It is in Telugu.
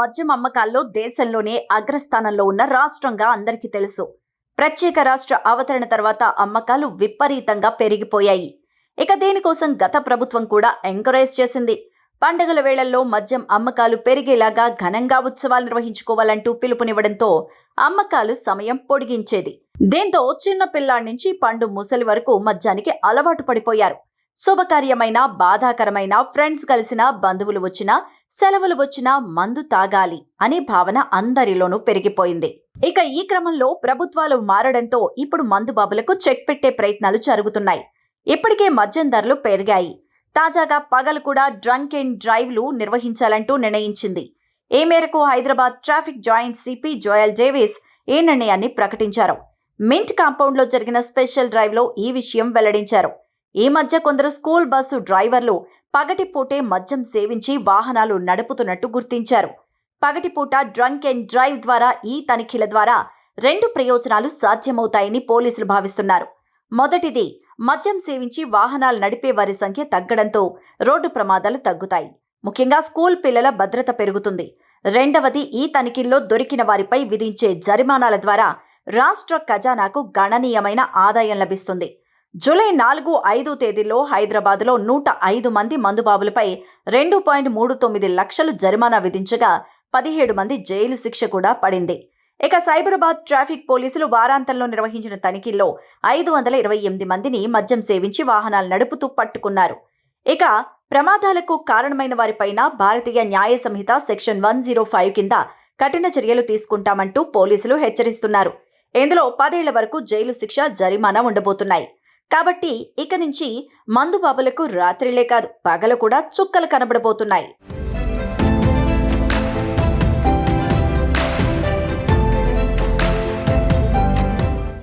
మద్యం అమ్మకాల్లో దేశంలోనే అగ్రస్థానంలో ఉన్న రాష్ట్రంగా అందరికీ తెలుసు. ప్రత్యేక రాష్ట్ర అవతరణ తర్వాత అమ్మకాలు విపరీతంగా పెరిగిపోయాయి. ఇక దీనికోసం గత ప్రభుత్వం కూడా ఎంకరేజ్ చేసింది. పండుగల వేళల్లో మద్యం అమ్మకాలు పెరిగేలాగా ఘనంగా ఉత్సవాలు నిర్వహించుకోవాలంటూ పిలుపునివ్వడంతో అమ్మకాలు సమయం పొడిగించేది. దీంతో చిన్న పిల్లాడి నుంచి పండు ముసలి వరకు మద్యానికి అలవాటు పడిపోయారు. శుభకార్యమైన బాధాకరమైన ఫ్రెండ్స్ కలిసిన బంధువులు వచ్చినా సెలవులు వచ్చినా మందు తాగాలి అనే భావన అందరిలోనూ పెరిగిపోయింది. ఇక ఈ క్రమంలో ప్రభుత్వాలు మారడంతో ఇప్పుడు మందు బాబులకు చెక్ పెట్టే ప్రయత్నాలు జరుగుతున్నాయి. ఇప్పటికే మద్యం ధరలు పెరిగాయి. తాజాగా పగలు కూడా డ్రంక్ అండ్ డ్రైవ్లు నిర్వహించాలంటూ నిర్ణయించింది. ఈ మేరకు Hyderabad traffic joint CP Joel Davis ఈ నిర్ణయాన్ని ప్రకటించారు. మింట్ కాంపౌండ్లో జరిగిన స్పెషల్ డ్రైవ్లో ఈ విషయం వెల్లడించారు. ఈ మధ్య కొందరు స్కూల్ బస్సు డ్రైవర్లు పగటిపూటే మద్యం సేవించి వాహనాలు నడుపుతున్నట్టు గుర్తించారు. పగటిపూట డ్రంక్ అండ్ డ్రైవ్ ద్వారా ఈ తనిఖీల ద్వారా రెండు ప్రయోజనాలు సాధ్యమవుతాయని పోలీసులు భావిస్తున్నారు. మొదటిది మద్యం సేవించి వాహనాలు నడిపే వారి సంఖ్య తగ్గడంతో రోడ్డు ప్రమాదాలు తగ్గుతాయి. ముఖ్యంగా స్కూల్ పిల్లల భద్రత పెరుగుతుంది. రెండవది ఈ తనిఖీల్లో దొరికిన వారిపై విధించే జరిమానాల ద్వారా రాష్ట్ర ఖజానాకు గణనీయమైన ఆదాయం లభిస్తుంది. జూలై నాలుగు ఐదు తేదీల్లో హైదరాబాద్లో నూట ఐదు మంది మందుబాబులపై రెండు పాయింట్ మూడు తొమ్మిది లక్షలు జరిమానా విధించగా పదిహేడు మంది జైలు శిక్ష కూడా పడింది. ఇక సైబరాబాద్ ట్రాఫిక్ పోలీసులు వారాంతంలో నిర్వహించిన తనిఖీల్లో ఐదు వందల ఇరవై ఎనిమిది మందిని మద్యం సేవించి వాహనాలు నడుపుతూ పట్టుకున్నారు. ఇక ప్రమాదాలకు కారణమైన వారిపైన Bharatiya Nyaya Sanhita section one zero five కింద కఠిన చర్యలు తీసుకుంటామంటూ పోలీసులు హెచ్చరిస్తున్నారు. ఇందులో పదేళ్ళ వరకు జైలు శిక్ష జరిమానా ఉండబోతున్నాయి. కాబట్టి ఇక నుంచి మందు బాబులకు రాత్రిలే కాదు పగలు కూడా చుక్కలు కనబడబోతున్నాయి.